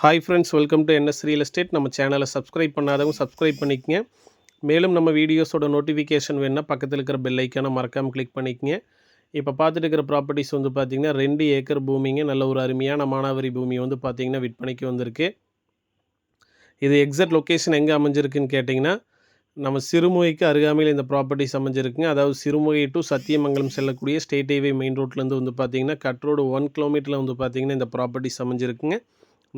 Hi friends welcome to N S real estate நம்ம சேனலை subscribe பண்ணாதவங்க சப்ஸ்கிரைப் பண்ணிக்கங்க. மேலும் நம்ம வீடியோஸோட நோட்டிஃபிகேஷன் வேணால் பக்கத்தில் இருக்கிற பெல் ஐக்கானை மறக்காமல் கிளிக் பண்ணிக்கங்க. இப்போ பார்த்துட்டு இருக்கிற ப்ராப்பர்ட்டிஸ் வந்து பார்த்திங்கன்னா ரெண்டு ஏக்கர் பூமிங்க. நல்ல ஒரு அருமையான மானாவரி பூமி வந்து பார்த்திங்கன்னா விற்பனைக்கு வந்திருக்கு. இது எக்ஸாக்ட் லொக்கேஷன் எங்கே அமைஞ்சிருக்குன்னு கேட்டிங்கன்னா நம்ம சிறுமுகைக்கு அருகாமையில் இந்த ப்ராப்பர்ட்டிஸ் அமைஞ்சிருக்குங்க. அதாவது சிறுமுகை டு சத்தியமங்கலம் செல்லக்கூடிய ஸ்டேட் ஹைவே மெயின் ரோட்லேருந்து வந்து பார்த்திங்கன்னா கட் ரோடு ஒன் கிலோமீட்டரில் வந்து பார்த்திங்கன்னா இந்த ப்ராப்பர்ட்டிஸ் அமைஞ்சிருக்குங்க.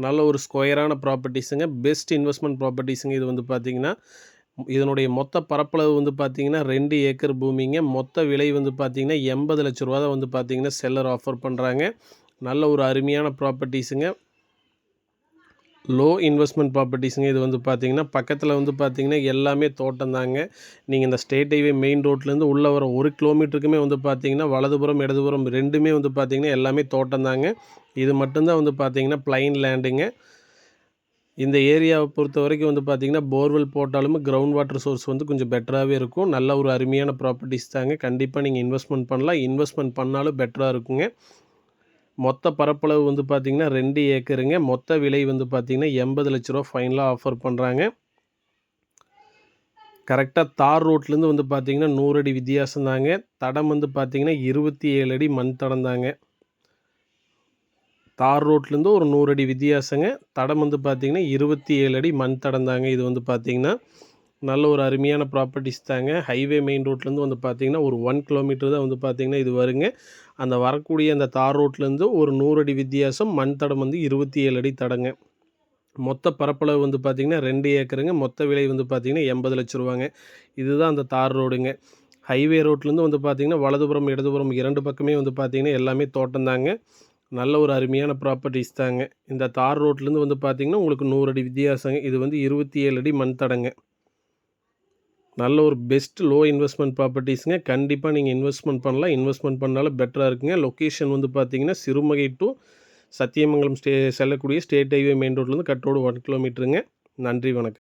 நல்ல ஒரு ஸ்கொயரான ப்ராப்பர்ட்டிஸுங்க. பெஸ்ட் இன்வெஸ்ட்மெண்ட் ப்ராப்பர்ட்டிஸுங்க இது வந்து பார்த்திங்கன்னா இதனுடைய மொத்த பரப்பளவு வந்து பார்த்திங்கன்னா ரெண்டு ஏக்கர் பூமிங்க. மொத்த விலை வந்து பார்த்திங்கன்னா எண்பது லட்ச ரூபா தான் வந்து பார்த்திங்கன்னா செல்லர் ஆஃபர் பண்ணுறாங்க நல்ல ஒரு அருமையான ப்ராப்பர்ட்டிஸுங்க. லோ இன்வெஸ்ட்மெண்ட் ப்ராப்பர்ட்டிஸுங்க இது வந்து பார்த்திங்கன்னா பக்கத்தில் வந்து பார்த்தீங்கன்னா எல்லாமே தோட்டம் தாங்க. நீங்கள் இந்த ஸ்டேட் ஹைவே மெயின் ரோட்லேருந்து உள்ளே வர ஒரு கிலோமீட்டருக்குமே வந்து பார்த்தீங்கன்னா வலதுபுறம் இடதுபுறம் ரெண்டுமே வந்து பார்த்தீங்கன்னா எல்லாமே தோட்டம் தாங்க. இது மட்டும்தான் வந்து பார்த்தீங்கன்னா பிளைன் லேண்டுங்க இந்த ஏரியாவை பொறுத்த வரைக்கும் வந்து பார்த்திங்கன்னா போர்வெல் போட்டாலும் கிரவுண்ட் வாட்டர் சோர்ஸ் வந்து கொஞ்சம் பெட்டராகவே இருக்கும். நல்ல ஒரு அருமையான ப்ராப்பர்ட்டிஸ் தாங்க. கண்டிப்பாக நீங்கள் இன்வெஸ்ட்மெண்ட் பண்ணலாம். இன்வெஸ்ட்மெண்ட் பண்ணாலும் பெட்டராக இருக்குங்க. மொத்த பரப்பளவு வந்து பார்த்திங்கன்னா ரெண்டு ஏக்கருங்க. மொத்த விலை வந்து பார்த்திங்கன்னா எண்பது லட்ச ரூபா ஃபைனலாக ஆஃபர் பண்ணுறாங்க கரெக்டாக தார் ரோட்லேருந்து வந்து பார்த்திங்கன்னா நூறு அடி வித்தியாசம் தாங்க. தடம் வந்து பார்த்திங்கன்னா இருபத்தி ஏழு அடி மண் தடம் தாங்க. தார் ரோட்லேருந்து ஒரு நூறு அடி வித்தியாசங்க. தடம் வந்து பார்த்திங்கன்னா இருபத்தி ஏழு அடி மண் தடம் தாங்க. இது வந்து பார்த்திங்கன்னா நல்ல ஒரு அருமையான ப்ராப்பர்ட்டிஸ் தாங்க. ஹைவே மெயின் ரோட்லேருந்து வந்து பார்த்திங்கன்னா ஒரு ஒன் கிலோமீட்டர் தான் வந்து பார்த்திங்கன்னா இது வருங்க. அந்த வரக்கூடிய அந்த தார் ரோட்லேருந்து ஒரு நூறு அடி வித்தியாசம் மண் தடம் வந்து இருபத்தி ஏழு அடி தடங்க. மொத்த பரப்பளவு வந்து பார்த்திங்கன்னா ரெண்டு ஏக்கருங்க. மொத்த விலை வந்து பார்த்திங்கன்னா எண்பது லட்ச ரூபாங்க. இதுதான் அந்த தார் ரோடுங்க ஹைவே ரோட்லேருந்து வந்து பார்த்திங்கன்னா வலதுபுறம் இடதுபுறம் இரண்டு பக்கமே வந்து பார்த்திங்கன்னா எல்லாமே தோட்டம் தாங்க. நல்ல ஒரு அருமையான ப்ராப்பர்ட்டிஸ் தாங்க. இந்த தார் ரோட்லேருந்து வந்து பார்த்திங்கன்னா உங்களுக்கு நூறு அடி வித்தியாசங்க. இது வந்து இருபத்தி ஏழு அடி மண் தடங்க. நல்ல ஒரு பெஸ்ட் லோ இன்வெஸ்ட்மெண்ட் ப்ராப்பர்ட்டிஸுங்க கண்டிப்பாக நீங்கள் இன்வெஸ்ட்மெண்ட் பண்ணலாம். இன்வெஸ்ட்மெண்ட் பண்ணாலும் பெட்டராக இருக்குங்க. லொக்கேஷன் வந்து பார்த்தீங்கன்னா சிறுமகை டு சத்தியமங்கலம் ஸ்டே செல்லக்கூடிய ஸ்டேட் ஹைவே மெயின் ரோட்லேருந்து கட்டோடு ஒன் கிலோமீட்டருங்க நன்றி வணக்கம்.